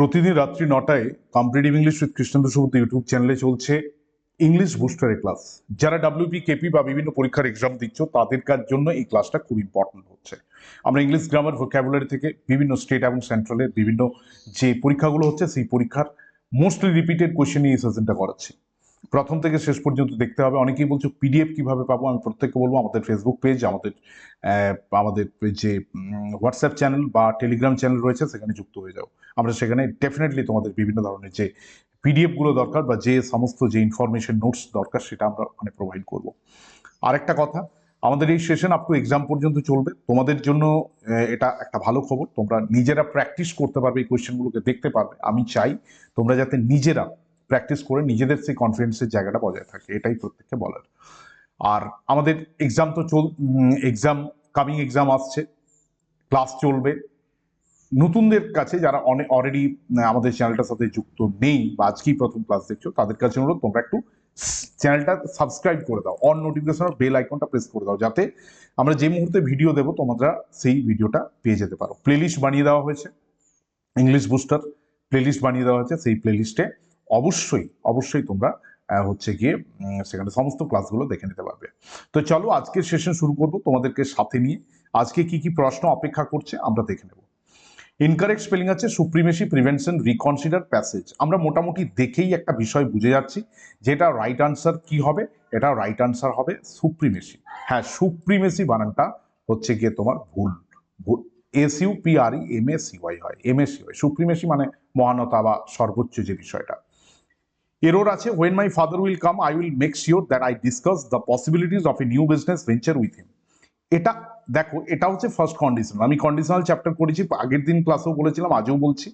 প্রতিদিন রাত্রি নটায় competitive English with Krishnendra Subuddha YouTube চ্যানেলে চলছে ইংলিশ বুস্টারের ক্লাস যারা ডাব্লিউপি কেপি বা বিভিন্ন পরীক্ষার এক্সাম দিচ্ছ তাদের কার জন্য এই ক্লাসটা খুব ইম্পর্টেন্ট হচ্ছে। আমরা ইংলিশ গ্রামার ভোক্যাবুলারি থেকে বিভিন্ন স্টেট এবং সেন্ট্রালের বিভিন্ন যে পরীক্ষাগুলো হচ্ছে, সেই পরীক্ষার মোস্টলি রিপিটেড কোয়েশ্চেন এই সেশনটা করাচ্ছি। প্রথম থেকে শেষ পর্যন্ত দেখতে হবে। অনেকেই বলছো পিডিএফ কীভাবে পাবো? আমি প্রত্যেককে বলব, আমাদের ফেসবুক পেজ আমাদের আমাদের যে হোয়াটসঅ্যাপ চ্যানেল বা টেলিগ্রাম চ্যানেল রয়েছে, সেখানে যুক্ত হয়ে যাও। আমরা সেখানে ডেফিনেটলি তোমাদের বিভিন্ন ধরনের যে পিডিএফগুলো দরকার বা যে সমস্ত যে ইনফরমেশন নোটস দরকার সেটা আমরা ওখানে প্রোভাইড করব। আরেকটা কথা, আমাদের এই সেশন আপ টু এক্সাম পর্যন্ত চলবে। তোমাদের জন্য এটা একটা ভালো খবর। তোমরা নিজেরা প্র্যাকটিস করতে পারবে, এই কোয়েশ্চেনগুলোকে দেখতে পারবে। আমি চাই তোমরা যাতে নিজেরা প্র্যাকটিস করে নিজেদের সেই কনফিডেন্সের জায়গাটা বজায় থাকে, এটাই প্রত্যেককে বলার। আর আমাদের এক্সাম তো চল এক্সাম কামিং এক্সাম আসছে ক্লাস চলবে। নতুনদের কাছে যারা অলরেডি আমাদের চ্যানেলটার সাথে যুক্ত নেই বা আজকেই প্রথম ক্লাস দেখছ, তাদের কাছে অনুরোধ, তোমরা একটু চ্যানেলটা সাবস্ক্রাইব করে দাও। অন নোটিফিকেশন বেল আইকনটা প্রেস করে দাও যাতে আমরা যে মুহূর্তে ভিডিও দেবো, তোমরা সেই ভিডিওটা পেয়ে যেতে পারো। প্লেলিস্ট বানিয়ে দেওয়া হয়েছে ইংলিশ বুস্টার প্লেলিস্ট বানিয়ে দেওয়া হয়েছে, সেই প্লেলিস্টে অবশ্যই অবশ্যই তোমরা হচ্ছে গিয়ে সেখানে সমস্ত ক্লাসগুলো দেখে নিতে পারবে। তো চলো আজকের সেশন শুরু করব তোমাদেরকে সাথে নিয়ে। আজকে কি কি প্রশ্ন অপেক্ষা করছে আমরা দেখে নেব। ইনকারেক্ট স্পেলিং আছে সুপ্রিমেসি প্রিভেনশন রিকনসিডার প্যাসেজ আমরা মোটামুটি দেখেই একটা বিষয় বুঝে যাচ্ছি, যেটা রাইট আনসার কি হবে? এটা রাইট আনসার হবে সুপ্রিমেসি হ্যাঁ সুপ্রিমেসি বানানটা হচ্ছে গিয়ে তোমার ভুল। ভুল S U P R E M S U I হয় M S U I supremacy মানে মহানতা বা সর্বোচ্চ যে বিষয়টা। এরোর আছে when my father will come I will make sure that I discuss the possibilities of a new business venture with him এটা দেখো, এটা হচ্ছে ফার্স্ট কন্ডিশনাল আমি কন্ডিশনাল চ্যাপ্টার করেছি, আগের দিন ক্লাসেও বলেছিলাম, আজও বলছি।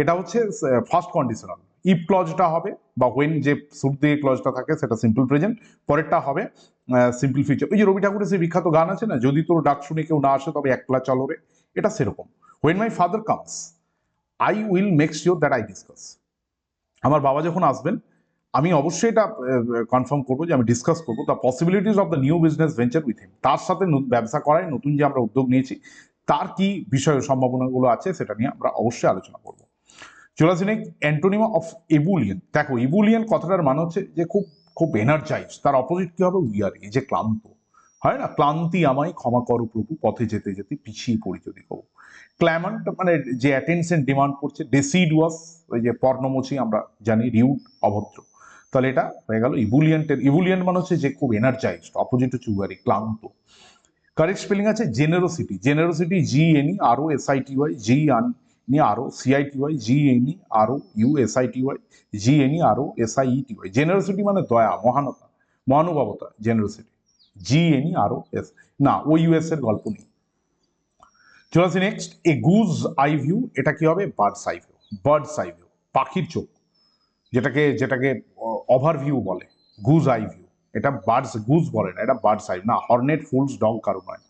এটা হচ্ছে ফার্স্ট কন্ডিশনাল ইফ ক্লজটা হবে বা ওয়েন যে শুরু দিয়ে ক্লজটা থাকে, সেটা সিম্পল প্রেজেন্ট পরেরটা হবে সিম্পল ফিউচার ওই যে রবি ঠাকুরের সেই বিখ্যাত গান আছে না, যদি তোর ডাক শুনে কেউ না আসে, তবে একলা চলো রে এটা সেরকম। When my father comes I will make sure that I discuss আমার বাবা যখন আসবেন আমি অবশ্যই এটা কনফার্ম করব যে আমি ডিসকাস করব the possibilities of the new business venture with him তার সাথে ব্যবসা করায়, নতুন যে আমরা উদ্যোগ নিয়েছি, তার কি বিষয় সম্ভাবনাগুলো আছে সেটা নিয়ে আমরা অবশ্যই আলোচনা করব। চলে আসি অ্যান্টোনিমা অফ ইবুলিয়ান দেখো ইবুলিয়ান কথাটার মানে হচ্ছে যে খুব খুব এনার্জাইজ তার অপোজিট কী হবে? উইয়ার এই যে ক্লান্ত। হয় না? ক্লান্তি আমায় ক্ষমা করো প্রভু, পথে যেতে যেতে পিছিয়ে পড়ি যদি কব ক্ল্যামান্ট মানে যে অ্যাটেনশন ডিমান্ড করছে ডেসিডুয়াস ওই যে পর্ণমোচী আমরা জানি রিউড অভদ্র। তাহলে এটা হয়ে গেল ইবুলিয়েন্টের ইবুলিয়েন্ট মানে হচ্ছে যে খুব এনার্জাইজড অপোজিট হচ্ছে উয়ারি ক্লান্ত। কারেক্ট স্পেলিং আছে generosity generosity G N N E R O T Y G আন নি R O C I T Y G N N E R O U S I T Y G N N E R O S I T Y generosity মানে দয়া, মহানতা, মহানুভবতা generosity G N N E R O S না, ও US এর গল্প নেই। চলে আসি next a goose eye view এটা কি হবে? Birds eye view birds eye view পাখির চোখ। যেটাকে যেটাকে ওভারভিউ বলে গুজ আই ভিউ এটা বার্ডস গুজ বলে না, এটা বার্ডস আই না হর্নেট ফুলস ডগ কারও নয়।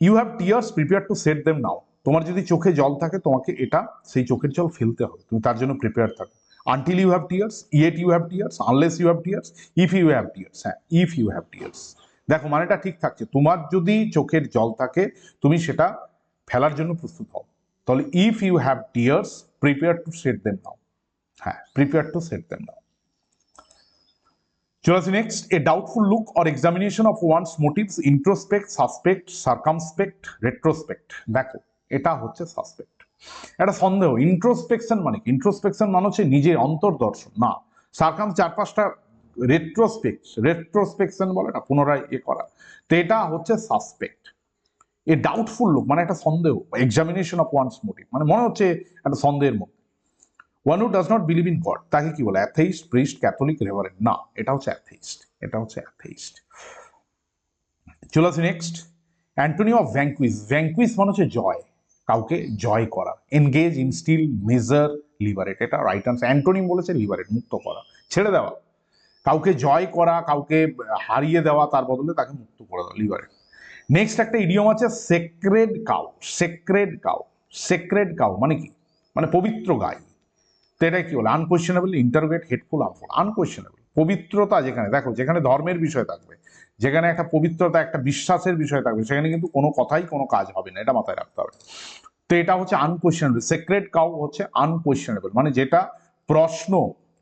You have tears prepare to set them now তোমার যদি চোখে জল থাকে, তোমাকে এটা, সেই চোখের জল ফেলতে হবে। তুমি তার জন্য প্রিপেয়ার থাকো। Until you have tears yet you have tears unless you have tears if you have tears হ্যাঁ ইফ ইউ হ্যাভ টিয়ার্স দেখো, মানেটা ঠিক থাকছে। তোমার যদি চোখের জল থাকে, তুমি সেটা ফেলার জন্য প্রস্তুত হও। তাহলে if you have tears prepare to set them now হ্যাঁ prepare to set them now চলে আসি next a doubtful look or examination of one's motives introspect suspect circumspect retrospect দেখো, এটা হচ্ছে সাসপেক্ট একটা সন্দেহ ইন্ট্রোস্পেকশন মানে কি? ইন্ট্রোস্পেকশন মানে হচ্ছে নিজের অন্তর্দর্শন। না সার্কাম চার পাঁচটা রেট্রোস্পেক্ট রেট্রোস্পেকশন বলে না, পুনরায় এ করা। তো এটা হচ্ছে সাসপেক্ট এ ডাউটফুল লুক মানে একটা সন্দেহ এক্সামিনেশন অফ ওয়ান্স মোটিভ মানে মনে হচ্ছে একটা সন্দেহের মধ্যে one who does not believe in God তাকে কি বলে? অ্যাথেইস্ট প্রিস্ট ক্যাথলিক রেভারেন্ট না, এটা হচ্ছে অ্যাথেইস্ট এটা হচ্ছে অ্যাথেইস্ট চলে আসি next antonym of vanquish vanquish মানে হচ্ছে জয়, কাউকে জয় করা engage in steal measure liberate এটা রাইট আনসার অ্যান্টোনিম বলেছে লিবারেট মুক্ত করা, ছেড়ে দেওয়া। কাউকে জয় করা, কাউকে হারিয়ে দেওয়া, তার বদলে তাকে মুক্ত করে দেওয়া লিবারেট নেক্সট একটা ইডিয়ম আছে sacred cow sacred cow sacred cow মানে কি? মানে পবিত্র গাই। তো এটা কি বলে? আনকোয়েশনেবল ইন্টারোগেট হেডফুল আনফুল আনকোয়েশনেবল পবিত্রতা যেখানে, দেখো, যেখানে ধর্মের বিষয় থাকবে, যেখানে একটা পবিত্রতা, একটা বিশ্বাসের বিষয় থাকবে, সেখানে কিন্তু কোনো কথাই কোনো কাজ হবে না, এটা মাথায় রাখতে হবে। তো এটা হচ্ছে আনকোয়েশনেবল সেক্রেট কাউ হচ্ছে আনকোয়েশনেবল মানে যেটা প্রশ্ন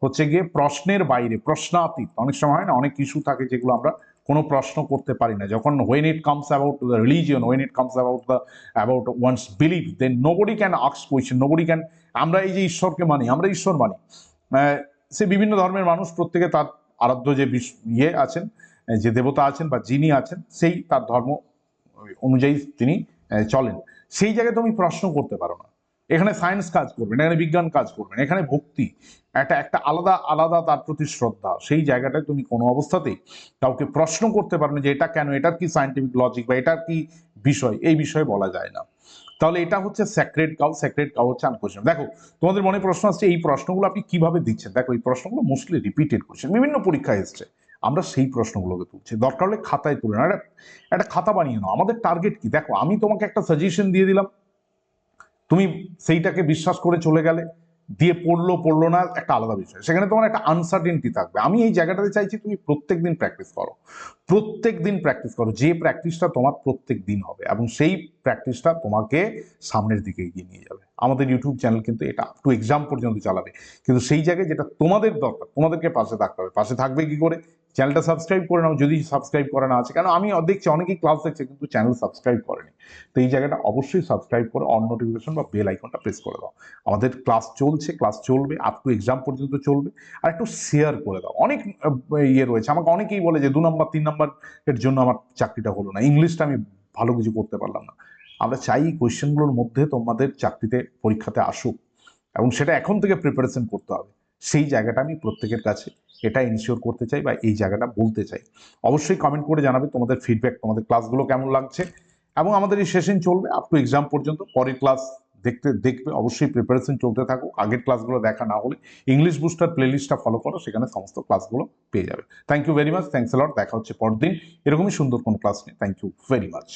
হচ্ছে গিয়ে প্রশ্নের বাইরে, প্রশ্নাতীত। অনেক সময় হয় না, অনেক ইস্যু থাকে যেগুলো আমরা কোনো প্রশ্ন করতে পারি না। যখন when it comes about the religion when it comes about the about one's believe then nobody can আক্স question nobody can আমরা এই যে ঈশ্বরকে মানি, আমরা ঈশ্বর মানি। সে বিভিন্ন ধর্মের মানুষ, প্রত্যেকে তার আরাধ্য যে ইয়ে আছেন যে দেবতা আছেন বা যিনি আছেন, সেই তার ধর্ম অনুযায়ী তিনি চলেন। সেই জায়গায় তুমি প্রশ্ন করতে পারো না। এখানে সায়েন্স কাজ করবেন এখানে বিজ্ঞান কাজ করবেন এখানে ভক্তি, একটা একটা আলাদা আলাদা তার প্রতি শ্রদ্ধা। সেই জায়গাটায় তুমি কোনো অবস্থাতেই কাউকে প্রশ্ন করতে পারো না যে এটা কেন, এটার কি সায়েন্টিফিক লজিক বা এটার কি বিষয়, এই বিষয়ে বলা যায় না। তাহলে এটা হচ্ছে স্যাক্রেড কাউ স্যাক্রেড কাউ হচ্ছে আনকোয়েশন দেখো, তোমাদের মনে প্রশ্ন আসছে, এই প্রশ্নগুলো আপনি কীভাবে দিচ্ছেন? দেখো, এই প্রশ্নগুলো মোস্টলি রিপিটেড কোয়েশ্চেন বিভিন্ন পরীক্ষা এসছে। আমরা সেই প্রশ্নগুলোকে তুলছি। দরকার হলে খাতায় তুলে না একটা খাতা বানিয়ে নাও। আমাদের টার্গেট কি? দেখো, আমি তোমাকে একটা সাজেশন দিয়ে দিলাম। তুমি সেইটাকে বিশ্বাস করে চলে গেলে। দিয়ে পড়ল পড়ল না, একটা আলাদা বিষয়। সেখানে তোমার একটা আনসার্টেনটি থাকবে। আমি এই জায়গাটাতে চাইছি তুমি প্রত্যেক দিন প্র্যাকটিস করো। প্রত্যেক দিন প্র্যাকটিস করো। যে প্র্যাকটিসটা তোমার প্রত্যেক দিন হবে এবং সেই প্র্যাকটিসটা তোমাকে সামনের দিকে এগিয়ে নিয়ে যাবে। আমাদের ইউটিউব চ্যানেল কিন্তু এটা টু এক্সাম পর্যন্ত চালাবে। কিন্তু সেই জায়গায় যেটা তোমাদের দরকার, তোমাদেরকে পাশে থাকতে হবে। পাশে থাকবে কি করে? চ্যানেলটা সাবস্ক্রাইব করে নাও, যদি সাবস্ক্রাইব করা না আছে। কেন, আমি দেখছি, অনেকেই ক্লাস দেখছে, কিন্তু চ্যানেল সাবস্ক্রাইব করেনি। তো এই জায়গাটা অবশ্যই সাবস্ক্রাইব করে অন নোটিফিকেশন বা বেল আইকনটা প্রেস করে দাও। আমাদের ক্লাস চলছে ক্লাস চলবে আপ টু এক্সাম পর্যন্ত চলবে। আর একটু শেয়ার করে দাও। অনেক ইয়ে রয়েছে। আমাকে অনেকেই বলে যে, দু নম্বর তিন নম্বর এর জন্য আমার চাকরিটা হলো না। ইংলিশটা আমি ভালো কিছু করতে পারলাম না। আমরা চাই কোয়েশ্চেনগুলোর মধ্যে তোমাদের চাকরিতে, পরীক্ষাতে আসুক। এবং সেটা এখন থেকে প্রিপারেশন করতে হবে। সেই জায়গাটা আমি প্রত্যেকের কাছে এটা ইনশিওর করতে চাই বা এই জায়গাটা বলতে চাই। অবশ্যই কমেন্ট করে জানাবে তোমাদের ফিডব্যাক তোমাদের ক্লাসগুলো কেমন লাগছে এবং আমাদের এই সেশন চলবে আপ টু এক্সাম পর্যন্ত। পরের ক্লাস দেখতে, দেখবে, অবশ্যই প্রিপারেশন চলতে থাকো আগের ক্লাসগুলো দেখা না হলে ইংলিশ বুস্টার প্লেলিস্টটা ফলো করো, সেখানে সমস্ত ক্লাসগুলো পেয়ে যাবে। Thank you very much thanks lot দেখা হচ্ছে পরদিন। এরকমই সুন্দর কোনো ক্লাস নিয়ে। Thank you very much